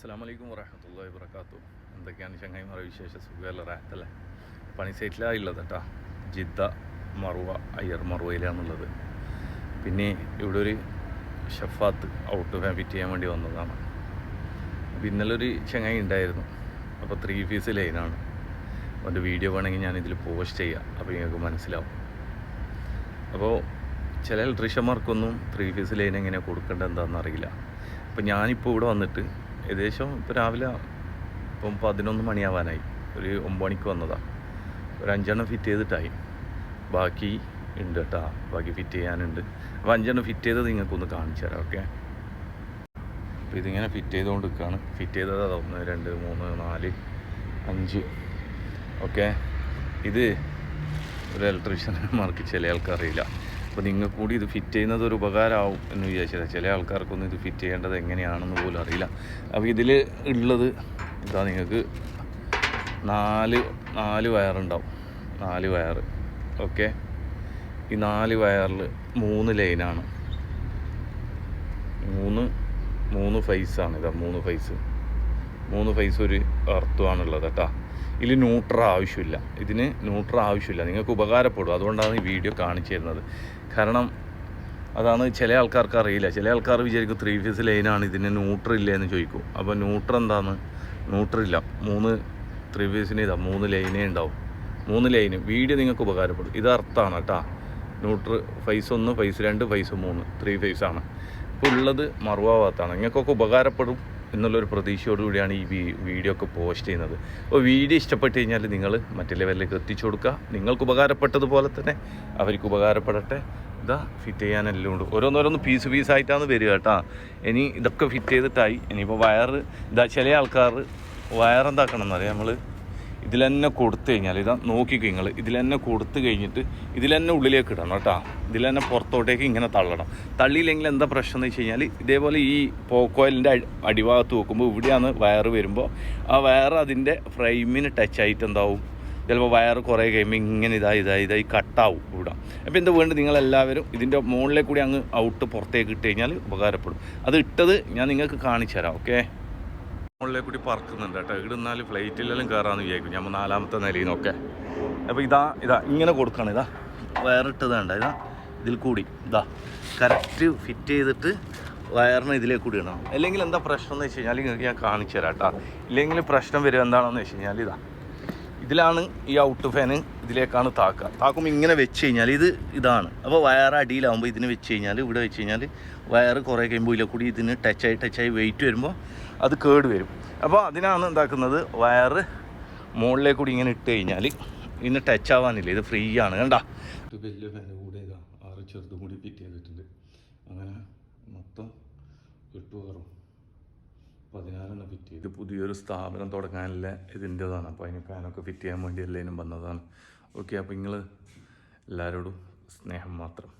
അസ്സാം വലൈക്കും വറഹമത്തല്ലാ വർക്കാത്തു എന്തൊക്കെയാണ് ചങ്ങായിമാരെ വിശേഷ? സുഖമല്ല? റാത്തല്ലേ പണി സൈറ്റിലാണ് ഉള്ളത് കേട്ടോ ജിദ്ദ മറുവ അയ്യർ മറുവയിലാണുള്ളത് പിന്നെ ഇവിടെ ഒരു ഷഫാത്ത് ഔട്ട് ഫിറ്റ് ചെയ്യാൻ വേണ്ടി വന്നതാണ്. അപ്പം ഇന്നലെ ഒരു ചങ്ങായി ഉണ്ടായിരുന്നു. അപ്പോൾ ത്രീ ഫീസ് ലൈനാണ് അവന്റെ വീഡിയോ വേണമെങ്കിൽ ഞാൻ ഇതിൽ പോസ്റ്റ് ചെയ്യാം. അപ്പോൾ നിങ്ങൾക്ക് മനസ്സിലാവും. അപ്പോൾ ചില ഇലക്ട്രീഷ്യന്മാർക്കൊന്നും ത്രീ ഫീസ് ലൈൻ എങ്ങനെയാണ് കൊടുക്കേണ്ടത് എന്താണെന്ന് അറിയില്ല. അപ്പോൾ ഞാനിപ്പോൾ ഇവിടെ വന്നിട്ട് ഏകദേശം ഇപ്പോൾ രാവിലെ ഇപ്പം പതിനൊന്ന് മണിയാവാനായി. ഒരു ഒമ്പത് മണിക്ക് വന്നതാണ് ഒരു അഞ്ചെണ്ണം ഫിറ്റ് ചെയ്തിട്ടായി. ബാക്കി ഉണ്ട് കേട്ടോ. ബാക്കി ഫിറ്റ് ചെയ്യാനുണ്ട്. അപ്പോൾ അഞ്ചെണ്ണം ഫിറ്റ് ചെയ്തത് നിങ്ങൾക്കൊന്ന് കാണിച്ചു തരാം ഓക്കെ അപ്പോൾ ഇതിങ്ങനെ ഫിറ്റ് ചെയ്തുകൊണ്ട് നിൽക്കുകയാണ് ഫിറ്റ് ചെയ്തത്. അത് ഒന്ന് രണ്ട് മൂന്ന് നാല് അഞ്ച്. ഓക്കെ ഇത് ഒരു ഇലക്ട്രീഷ്യന്മാർക്ക് ചില ആൾക്കറിയില്ല അപ്പോൾ നിങ്ങൾക്ക് കൂടി ഇത് ഫിറ്റ് ചെയ്യുന്നത് ഒരു ഉപകാരമാവും എന്ന് വിചാരിച്ചില്ല. ചില ആൾക്കാർക്കൊന്നും ഇത് ഫിറ്റ് ചെയ്യേണ്ടത് എങ്ങനെയാണെന്ന് പോലും അറിയില്ല. അപ്പോൾ ഇതിൽ ഉള്ളത് ഇതാ നിങ്ങൾക്ക് നാല് നാല് വയറുണ്ടാവും. നാല് വയർ ഓക്കെ? ഈ നാല് വയറിൽ മൂന്ന് ലൈനാണ് മൂന്ന് മൂന്ന് ഫൈസാണ് ഇതാ മൂന്ന് ഫൈസ് മൂന്ന് ഫൈസ് ഒരു എർത്തുമാണുള്ളത് കേട്ടോ. ഇതിൽ ന്യൂട്ര ആവശ്യമില്ല. ഇതിന് ന്യൂട്ര ആവശ്യമില്ല. നിങ്ങൾക്ക് ഉപകാരപ്പെടും. അതുകൊണ്ടാണ് ഈ വീഡിയോ കാണിച്ചു തരുന്നത് കാരണം അതാണ് ചില ആൾക്കാർക്ക് അറിയില്ല. ചില ആൾക്കാർ വിചാരിക്കും ത്രീ ഫേസ് ലൈനാണ് ഇതിന് ന്യൂട്ര ഇല്ല എന്ന് ചോദിക്കും. അപ്പോൾ ന്യൂട്ര എന്താണ്? ന്യൂട്ര ഇല്ല. മൂന്ന് ത്രീ ഫേസിന് ഇതാ. മൂന്ന് ലൈനേ ഉണ്ടാവും. മൂന്ന് ലൈന് വീഡിയോ നിങ്ങൾക്ക് ഉപകാരപ്പെടും. ഇത് അർത്ഥമാണ് കേട്ടോ. ന്യൂട്ര ഫൈസ് ഒന്ന് ഫൈസ് രണ്ട് ഫൈസ് മൂന്ന്. ത്രീ ഫേസ് ആണ്. ഇപ്പോൾ ഉള്ളത് മറുവാ ഭാഗത്താണ് നിങ്ങൾക്കൊക്കെ ഉപകാരപ്പെടും. എന്നുള്ളൊരു പ്രതീക്ഷയോടുകൂടിയാണ് ഈ വീഡിയോ ഒക്കെ പോസ്റ്റ് ചെയ്യുന്നത്. അപ്പോൾ വീഡിയോ ഇഷ്ടപ്പെട്ട് കഴിഞ്ഞാൽ നിങ്ങൾ മറ്റു ലെവലിലേക്ക് എത്തിച്ചു കൊടുക്കുക. നിങ്ങൾക്ക് ഉപകാരപ്പെട്ടതുപോലെ തന്നെ അവർക്ക് ഉപകാരപ്പെടട്ടെ. ഇതാ ഫിറ്റ് ചെയ്യാനെല്ലാം ഉണ്ട്. ഓരോന്നോരോന്ന് പീസ് പീസായിട്ടാണ് വരിക കേട്ടോ. ഇനി ഇതൊക്കെ ഫിറ്റ് ചെയ്തിട്ടായി. ഇനിയിപ്പോൾ വയർ ഇതാ ചില ആൾക്കാർ വയർ വയറെന്താക്കണം എന്നറിയാം നമ്മൾ ഇതിൽ തന്നെ കൊടുത്തു കഴിഞ്ഞാൽ ഇതാ നോക്കിക്കോ നിങ്ങൾ ഇതിൽ തന്നെ കൊടുത്തു കഴിഞ്ഞിട്ട് ഇതിൽ തന്നെ ഉള്ളിലേക്ക് ഇടണം കേട്ടോ. ഇതിൽ തന്നെ പുറത്തോട്ടേക്ക് ഇങ്ങനെ തള്ളണം. തള്ളിയില്ലെങ്കിൽ എന്താ പ്രശ്നം എന്ന് വെച്ച് കഴിഞ്ഞാൽ ഇതേപോലെ ഈ പോക്കോയിലിന്റെ അടിഭാഗത്ത് നോക്കുമ്പോൾ ഇവിടെയാണ് വയറ് വരുമ്പോൾ ആ വയറ് അതിന്റെ ഫ്രെയിമിന് ടച്ച് ആയിട്ട് എന്താവും? ചിലപ്പോൾ വയറ് കുറേ കഴിയുമ്പോൾ ഇങ്ങനെ ഇതായി ഇതായി ഇതായി കട്ടാവും ഇവിടെ. അപ്പോൾ എന്താ വേണ്ടത് നിങ്ങളെല്ലാവരും ഇതിന്റെ മുകളിലേക്കൂടി അങ്ങ് ഔട്ട് പുറത്തേക്ക് ഇട്ട് കഴിഞ്ഞാൽ ഉപകാരപ്പെടും. അത് ഇട്ടത് ഞാൻ നിങ്ങൾക്ക് കാണിച്ചു തരാം ഓക്കെ മുകളിലേക്ക് കൂടി പറക്കുന്നുണ്ട് കേട്ടോ. ഇവിടെ നിന്നാൽ ഫ്ലൈറ്റിലെല്ലാം കയറാമെന്ന് വിചാരിക്കും. ഞമ്മ നാലാമത്തെ നിലയിൽ നിന്നൊക്കെ അപ്പോൾ ഇതാ ഇതാ ഇങ്ങനെ കൊടുക്കണം. ഇതാ വയറിട്ടത് വേണ്ട ഇതാ ഇതിൽ കൂടി. ഇതാ കറക്റ്റ് ഫിറ്റ് ചെയ്തിട്ട് വയറിന് ഇതിലേക്ക് കൂടി ഇടണം. അല്ലെങ്കിൽ എന്താ പ്രശ്നം എന്ന് വെച്ച് കഴിഞ്ഞാൽ ഞാൻ കാണിച്ചു തരാം കേട്ടോ. ഇല്ലെങ്കിൽ പ്രശ്നം വരും എന്താണെന്ന് വെച്ച് കഴിഞ്ഞാൽ ഇതാ. ഇതിലാണ് ഈ ഔട്ട് ഫാന് ഇതിലേക്കാണ് താക്കുക താക്കുമ്പോൾ ഇങ്ങനെ വെച്ച് കഴിഞ്ഞാൽ ഇത് ഇതാണ്. അപ്പോൾ വയർ അടിയിലാവുമ്പോൾ ഇതിന് വെച്ച് കഴിഞ്ഞാൽ ഇവിടെ വെച്ച് കഴിഞ്ഞാൽ വയർ കുറേ കഴിയുമ്പോൾ ഇതിലെ കൂടി ഇതിന് ടച്ചായി ടച്ചായി വെയിറ്റ് വരുമ്പോൾ അത് കേട് വരും. അപ്പോൾ അതിനാണ് എന്താക്കുന്നത് വയർ മുകളിലേക്ക് കൂടി ഇങ്ങനെ ഇട്ട് കഴിഞ്ഞാൽ ഇന്ന് ടച്ച് ആവാനില്ല. ഇത് ഫ്രീ ആണ്. കണ്ട? വലിയ ഫാന് കൂടെ ആറ് ചെറുതും കൂടി ഫിറ്റ് ചെയ്തിട്ടുണ്ട്. അങ്ങനെ മൊത്തം എട്ട് പതിനാറെണ്ണം ഫിറ്റ് ചെയ്തു. ഇത് പുതിയൊരു സ്ഥാപനം തുടങ്ങാനുള്ള ഇതിന്റെതാണ്. അപ്പോൾ അതിന് ഫാനൊക്കെ ഫിറ്റ് ചെയ്യാൻ വേണ്ടി എല്ലാവരും വന്നതാണ്. ഓക്കെ അപ്പോൾ നിങ്ങൾ എല്ലാവരോടും സ്നേഹം മാത്രം.